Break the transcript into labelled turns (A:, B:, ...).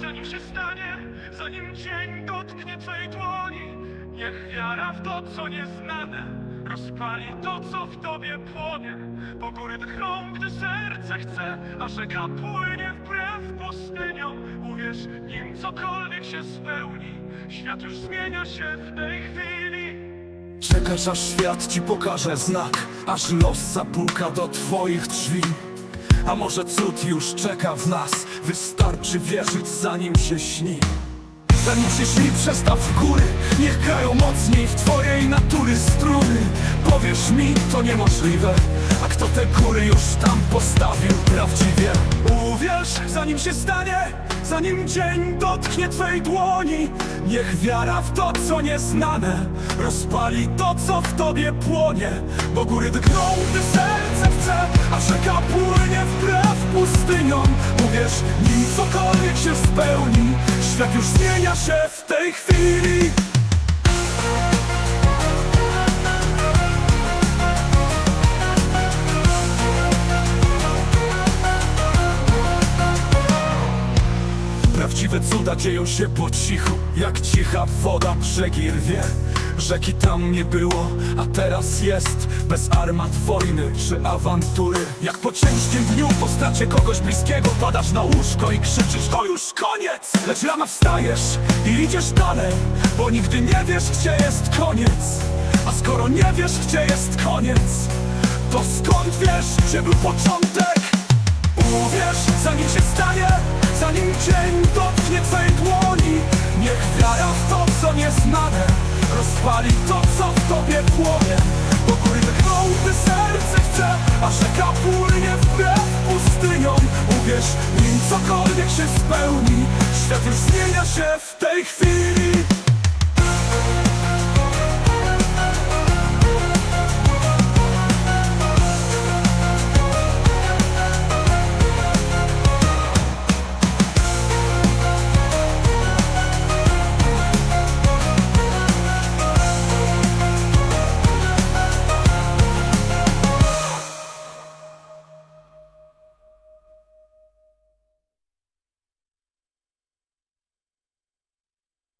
A: Zanim się stanie, zanim dzień dotknie twojej dłoni. Niech wiara w to, co nieznane, rozpali to, co w tobie płonie. Bo góry tchną, gdy serce chce, a rzeka płynie wbrew pustyniom. Uwierz, nim cokolwiek się spełni, świat już zmienia się w tej chwili.
B: Czekasz aż świat ci pokaże znak Aż los zapuka do twoich drzwi A może cud już czeka w nas? Wystarczy wierzyć zanim się śni. Zanim się śni przestaw w góry. Niech grają mocniej w twojej natury struny. Powiesz mi to niemożliwe. A kto te góry już tam postawił prawdziwie zanim się stanie Zanim dzień dotknie twej dłoni. Niech wiara w to co nieznane Rozpali to co w tobie płonie. Bo góry drgną gdy serce chce A rzeka płynie wbrew pustyniom. Uwierz nim cokolwiek się spełni. Świat już zmienia się w tej chwili Prawdziwe cuda dzieją się po cichu Jak cicha woda brzegi rwie Rzeki tam nie było, a teraz jest Bez armat wojny czy awantury. Jak po ciężkim dniu po stracie kogoś bliskiego Padasz na łóżko i krzyczysz to już koniec. Lecz rano wstajesz i idziesz dalej Bo nigdy nie wiesz gdzie jest koniec. A skoro nie wiesz gdzie jest koniec To skąd wiesz gdzie był początek? Uwierz, zanim się stanie, zanim dzień dotknie twej dłoni. Niech wiara w to, co nieznane Rozpali to, co w tobie płonie. Drgną, gdy serce chce A rzeka płynie wbrew pustyniom. Uwierz, nim cokolwiek się spełni Świat już zmienia się w tej chwili